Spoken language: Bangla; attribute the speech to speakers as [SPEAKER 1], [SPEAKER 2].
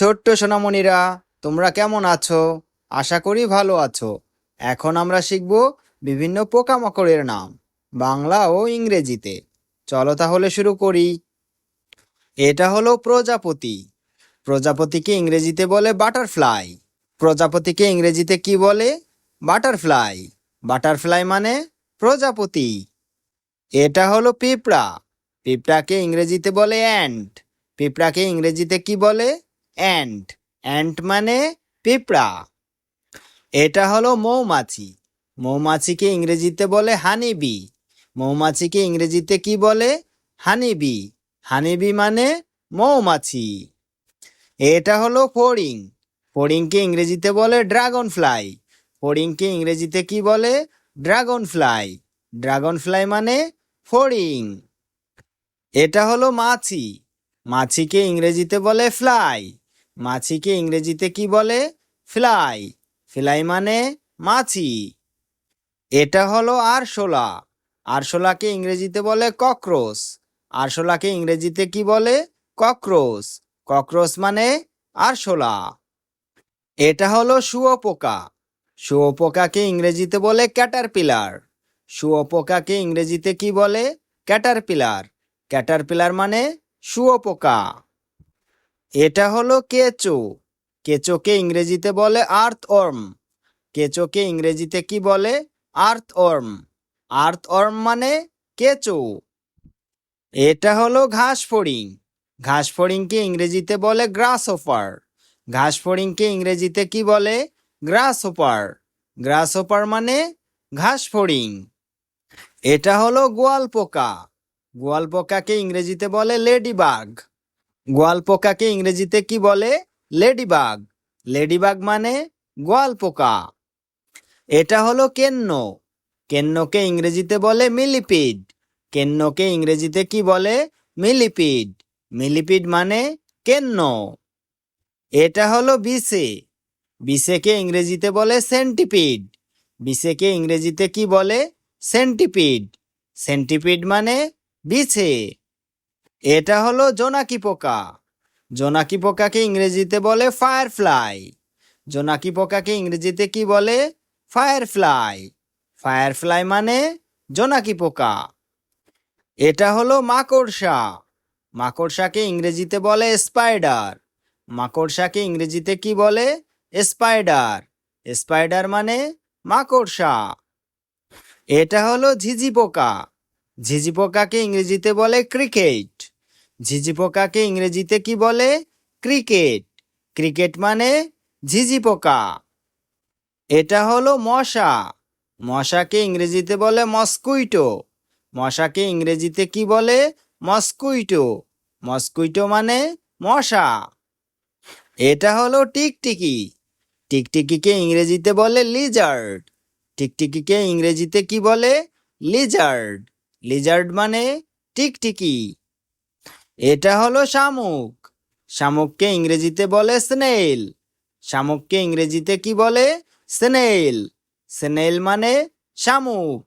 [SPEAKER 1] ছোট্ট সোনামণিরা, তোমরা কেমন আছো? আশা করি ভালো আছো। এখন আমরা শিখব বিভিন্ন পোকামাকড়ের নাম, বাংলা ও ইংরেজিতে। চলো তাহলে শুরু করি। এটা হলো প্রজাপতি। প্রজাপতিকে ইংরেজিতে বলে বাটারফ্লাই। প্রজাপতিকে ইংরেজিতে কি বলে? বাটারফ্লাই। বাটারফ্লাই মানে প্রজাপতি। এটা হলো পিঁপড়া। পিঁপড়াকে ইংরেজিতে বলে অ্যান্ট। পিঁপড়াকে ইংরেজিতে কি বলে? অ্যান্ট অ্যান্ট মানে পিঁপড়া। এটা হলো মৌমাছি। মৌমাছিকে ইংরেজিতে বলে হানিবি। মৌমাছিকে ইংরেজিতে কি বলে? হানিবি। হানিবি মানে মৌমাছি। এটা হলো ফড়িং। ফড়িংকে ইংরেজিতে বলে ড্রাগন ফ্লাই ফড়িংকে ইংরেজিতে কি বলে? ড্রাগন ফ্লাই ড্রাগন ফ্লাই মানে ফড়িং। এটা হলো মাছি। মাছিকে ইংরেজিতে বলে ফ্লাই। মাছিকে ইংরেজিতে কি বলে? ফ্লাই। ফ্লাই মানে মাছি। এটা হলো আরশোলা। আরশোলাকে ইংরেজিতে বলে ককরোচ। আরশোলাকে ইংরেজিতে কি বলে? ককরোচ। ককরোচ মানে আরশোলা। এটা হলো শুয়োপোকা। শুয়োপোকাকে ইংরেজিতে বলে ক্যাটারপিলার। শুয়োপোকাকে ইংরেজিতে কি বলে? ক্যাটারপিলার। ক্যাটারপিলার মানে শুয়োপোকা। এটা হলো কেঁচো। কেঁচোকে ইংরেজিতে বলে আর্থ অর্ম কেঁচোকে ইংরেজিতে কি বলে? আর্থ অর্ম আর্থ অর্ম মানে কেঁচো। এটা হলো ঘাস ফড়িং ঘাস ফড়িংকে ইংরেজিতে বলে গ্রাস ওপার ঘাস ফড়িংকে ইংরেজিতে কি বলে? গ্রাস ওপার গ্রাস ওপার মানে ঘাস ফড়িং এটা হলো গোয়াল পোকা গোয়াল পোকাকে ইংরেজিতে বলে লেডিবাগ। গোয়াল পোকাকে ইংরেজিতে কি বলে? লেডিবাগ। লেডিবাগ মানে গোয়াল পোকা এটা হলো কেন্ন। কেন্নকে ইংরেজিতে বলে মিলিপিড। কেন্নকে ইংরেজিতে কি বলে? মিলিপিড। মিলিপিড মানে কেন্ন। এটা হলো বিসে। বিসেকে ইংরেজিতে বলে সেন্টিপিড। বিসেকে ইংরেজিতে কি বলে? সেন্টিপিড। সেন্টিপিড মানে বিছে। এটা হলো জোনাকি পোকা। জোনাকি পোকাকে ইংরেজিতে বলে ফায়ারফ্লাই। জোনাকি পোকাকে ইংরেজিতে কি বলে? ফায়ারফ্লাই। ফায়ারফ্লাই মানে জোনাকি পোকা। এটা হলো মাকড়সা। মাকড়সাকে ইংরেজিতে বলে স্পাইডার। মাকড়সাকে ইংরেজিতে কি বলে? স্পাইডার। স্পাইডার মানে মাকড়সা। এটা হলো ঝিঝি পোকা। ঝিঝি পোকাকে ইংরেজিতে বলে ক্রিকেট। ঝিঝি পোকাকে ইংরেজিতে কি বলে? ক্রিকেট। ক্রিকেট মানে ঝিঝি পোকা। এটা হলো মশা। মশাকে ইংরেজিতে বলে মস্কুইটো। মশাকে ইংরেজিতে কি বলে? মস্কুইটো। মস্কুইটো মানে মশা। এটা হলো টিকটিকি। টিকটিকিকে ইংরেজিতে বলে লিজার্ড। টিকটিকিকে ইংরেজিতে কি বলে? লিজার্ড। লিজার্ড মানে টিকটিকি। এটা হলো শামুক। শামুককে ইংরেজিতে বলে স্নেল। শামুককে ইংরেজিতে কি বলে? স্নেল। স্নেল মানে শামুক।